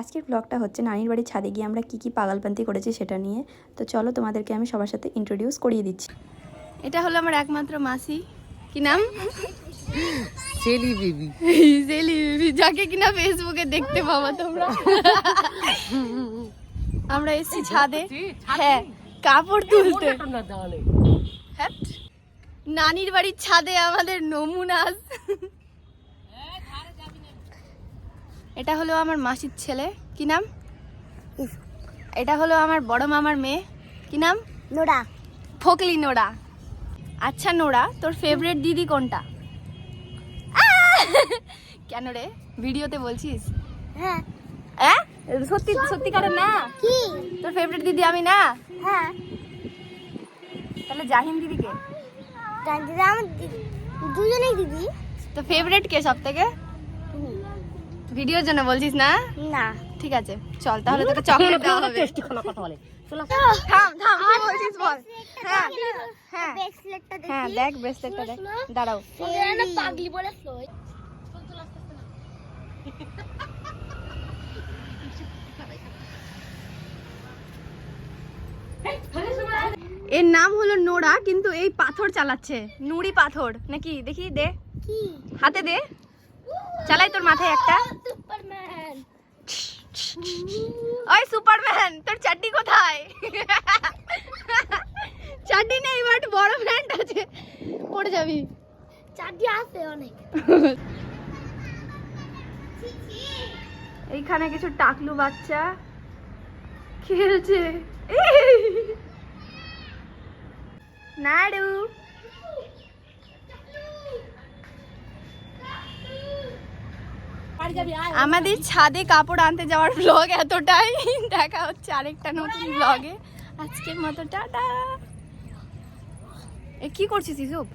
আজকের ব্লগটা হচ্ছে নানির বাড়ির ছাদে গিয়ে আমরা কী কী পাগলপান্তি করেছি সেটা নিয়ে। তো চলো তোমাদেরকে আমি সবার সাথে ইন্ট্রোডিউস করিয়ে দিচ্ছি। এটা হলো আমার একমাত্র মাসি। কি নাম? চেলি বেবি। জেলি বেবি যাকে কিনা ফেসবুকে দেখতে পাবো তোমরা। আমরা এসেছি ছাদে। হ্যাঁ কাপড় তুলতে। হ্যাট। নানির বাড়ির ছাদে আমাদের নমুনাস এটা হলো আমার মাসির ছেলে। কি নাম? এটা হলো আমার বড় মামার মেয়ে। কি নাম? নোরা। ফোকলি নোরা। আচ্ছা নোরা তোর ফেভারিট দিদি কোনটা! কেন রে? ভিডিওতে বলছিস? হ্যাঁ। হ্যাঁ সত্যি সত্যিকারের না? কি? তোর ফেভারিট দিদি আমি না? হ্যাঁ। তাহলে জাহিন দিদিকে? জানতে আমার দিদি। দুজনেই দিদি। তো ফেভারিট কে সব থেকে ভিডিওর জন্য বলছিস না? না। ঠিক আছে চল তাহলে তোকে চকলেট দেওয়া হবে। টেস্টি খানা কথা বলে। চলো থাম থাম কি বলছিস বল? হ্যাঁ হ্যাঁ ব্রেসলেটটা হ্যাঁ দেখ। ব্রেসলেটটা দেখ দাঁড়াও। না পাগলি বলে এর নাম হলো নোরা কিন্তু এই পাথর চালাচ্ছে। নুড়ি পাথর নাকি? দেখি দে। হাতে দে। চালাই তোর মাথায় একটা। ওই সুপারম্যান তোর চাটনি কোথায়? চাটনি নেই বাট বড় প্যান্ট আছে। পড়ে যাবি। চারটি আছে অনেক। এইখানে কিছু টাকলু বাচ্চা খেলছে! নাড়ু। আমাদের ছাদে কাপড় আনতে যাওয়ার ব্লগ এতটাই। দেখা হচ্ছে আরেকটা নতুন ব্লগে আজকের মতো টাটা। এ কি করছিস ইসব